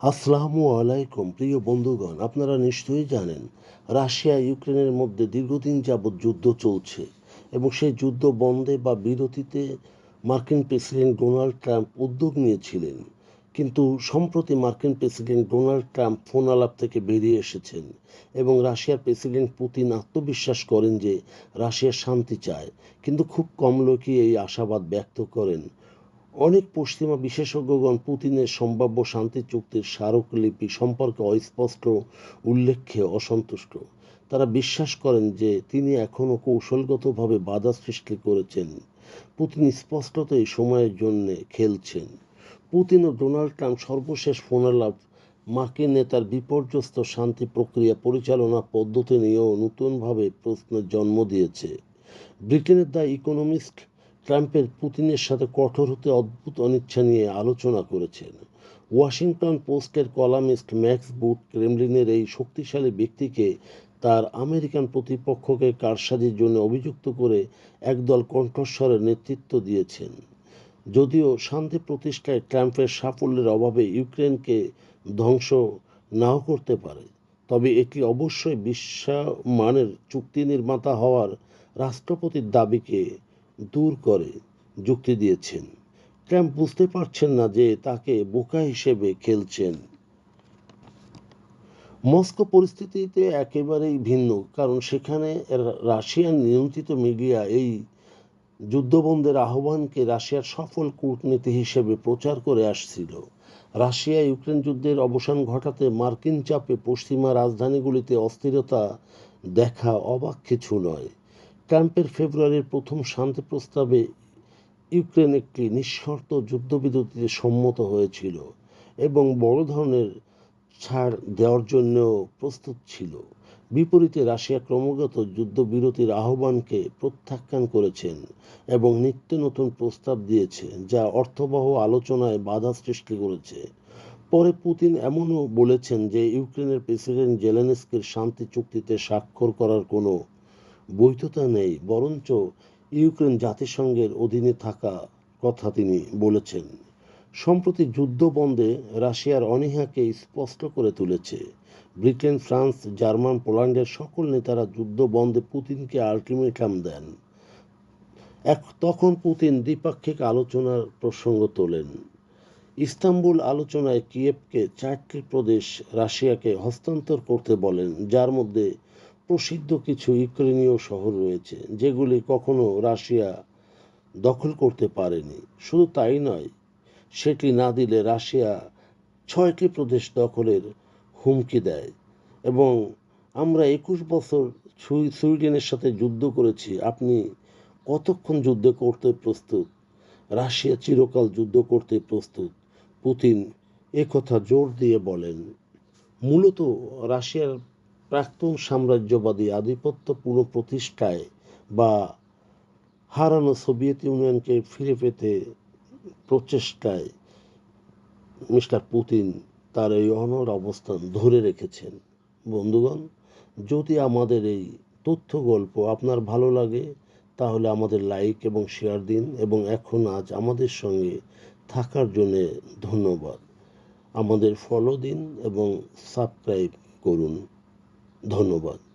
আসসালামু আলাইকুম, প্রিয় বন্ধুগণ, আপনারা নিশ্চয়ই জানেন, রাশিয়া ইউক্রেনের মধ্যে দীর্ঘদিন যাবৎ যুদ্ধ চলছে এবং সেই যুদ্ধ বন্ধে বা বিরতিতে মার্কিন প্রেসিডেন্ট ডোনাল্ড ট্রাম্প উদ্যোগ নিয়েছিলেন। কিন্তু সম্প্রতি মার্কিন প্রেসিডেন্ট ডোনাল্ড ট্রাম্প ফোন আলাপ থেকে বেরিয়ে এসেছেন এবং রাশিয়ার প্রেসিডেন্ট পুতিন আত্মবিশ্বাস করেন যে রাশিয়া শান্তি চায়। কিন্তু খুব কম লোকই এই আশাবাদ ব্যক্ত করেন। অনেক পশ্চিমা বিশেষজ্ঞগণ পুতিনের সম্ভাব্য শান্তি চুক্তির স্মারকলিপি সম্পর্কে অস্পষ্ট উল্লেখে অসন্তুষ্ট। তারা বিশ্বাস করেন যে তিনি এখনও কৌশলগতভাবে বাধা সৃষ্টি করেছেন। পুতিন স্পষ্টত এই সময়ের জন্যে খেলছেন। পুতিন ও ডোনাল্ড ট্রাম্প সর্বশেষ ফোনালাপ, মার্কিন নেতার বিপর্যস্ত শান্তি প্রক্রিয়া পরিচালনা পদ্ধতি নিয়েও নতুনভাবে প্রশ্নের জন্ম দিয়েছে। ব্রিটেনের দ্য ইকোনমিস্ট ট্রাম্পের পুতিনের সাথে কঠোর হতে অদ্ভুত অনিচ্ছা নিয়ে আলোচনা করেছেন। ওয়াশিংটন পোস্টের কলামিস্ট ম্যাক্স বুট ক্রেমলিনের এই শক্তিশালী ব্যক্তিকে তার আমেরিকান প্রতিপক্ষকে কারসাজির জন্য অভিযুক্ত করে একদল কণ্ঠস্বরের নেতৃত্ব দিয়েছেন। যদিও শান্তি প্রতিষ্ঠায় ট্রাম্পের সাফল্যের অভাবে ইউক্রেনকে ধ্বংস নাও করতে পারে, তবে এটি অবশ্যই বিশ্বমানের চুক্তি নির্মাতা হওয়ার রাষ্ট্রপতির দাবিকে দূর করে যুক্তি দিয়েছেন। ট্রাম্প বুঝতে পারছেন না যে তাকে বোকা হিসেবে খেলছেন। মস্কো পরিস্থিতিতে একেবারেই ভিন্ন, কারণ সেখানে রাশিয়ান নিয়ন্ত্রিত মিডিয়া এই যুদ্ধবন্ধের আহ্বানকে রাশিয়ার সফল কূটনীতি হিসেবে প্রচার করে আসছিল। রাশিয়া ইউক্রেন যুদ্ধের অবসান ঘটাতে মার্কিন চাপে পশ্চিমা রাজধানীগুলিতে অস্থিরতা দেখা অবাক কিছু নয়। ট্রাম্পের ফেব্রুয়ারির প্রথম শান্তি প্রস্তাবে ইউক্রেন একটি নিঃশর্ত যুদ্ধবিরতিতে সম্মত হয়েছিল এবং বড় ধরনের ছাড় দেওয়ার জন্য প্রস্তুত ছিল। বিপরীতে রাশিয়া ক্রমাগত যুদ্ধবিরতির আহ্বানকে প্রত্যাখ্যান করেছেন এবং নিত্য নতুন প্রস্তাব দিয়েছে, যা অর্থবহ আলোচনায় বাধা সৃষ্টি করেছে। পরে পুতিন এমনও বলেছেন যে ইউক্রেনের প্রেসিডেন্ট জেলেনস্কির শান্তি চুক্তিতে স্বাক্ষর করার কোনো বৈধতা নেই, বরঞ্চ ইউক্রেন জাতিসংঘের অধীনে থাকা কথা তিনি বলেছেন। সম্প্রতি যুদ্ধ বন্ধে রাশিয়ার অনীহাকে স্পষ্ট করে তুলেছে। ব্রিটেন, ফ্রান্স, জার্মান, পোল্যান্ডের সকল নেতারা যুদ্ধ বন্ধে পুতিনকে আলটিমেটাম দেন। এক তখন পুতিন দ্বিপাক্ষিক আলোচনার প্রসঙ্গ তোলেন। ইস্তাম্বুল আলোচনায় কিয়েভকে চারটি প্রদেশ রাশিয়াকে হস্তান্তর করতে বলেন, যার মধ্যে প্রসিদ্ধ কিছু ইউক্রেনীয় শহর রয়েছে, যেগুলি কখনো রাশিয়া দখল করতে পারেনি। শুধু তাই নয়, সেটি না দিলে রাশিয়া ছয়টি প্রদেশ দখলের হুমকি দেয়। এবং আমরা একুশ বছর সুইডেনের সাথে যুদ্ধ করেছি, আপনি কতক্ষণ যুদ্ধ করতে প্রস্তুত? রাশিয়া চিরকাল যুদ্ধ করতে প্রস্তুত, পুতিন কথা জোর দিয়ে বলেন। মূলত রাশিয়ার প্রাক্তন সাম্রাজ্যবাদী আধিপত্য পুনঃপ্রতিষ্ঠায় বা হারানো সোভিয়েত ইউনিয়নকে ফিরে পেতে প্রচেষ্টায় মিস্টার পুতিন তার এই অনর অবস্থান ধরে রেখেছেন। বন্ধুগণ, যদি আমাদের এই তথ্য গল্প আপনার ভালো লাগে, তাহলে আমাদের লাইক এবং শেয়ার দিন এবং এখন আজ আমাদের সঙ্গে থাকার জন্যে ধন্যবাদ। আমাদের ফলো দিন এবং সাবস্ক্রাইব করুন। ধন্যবাদ।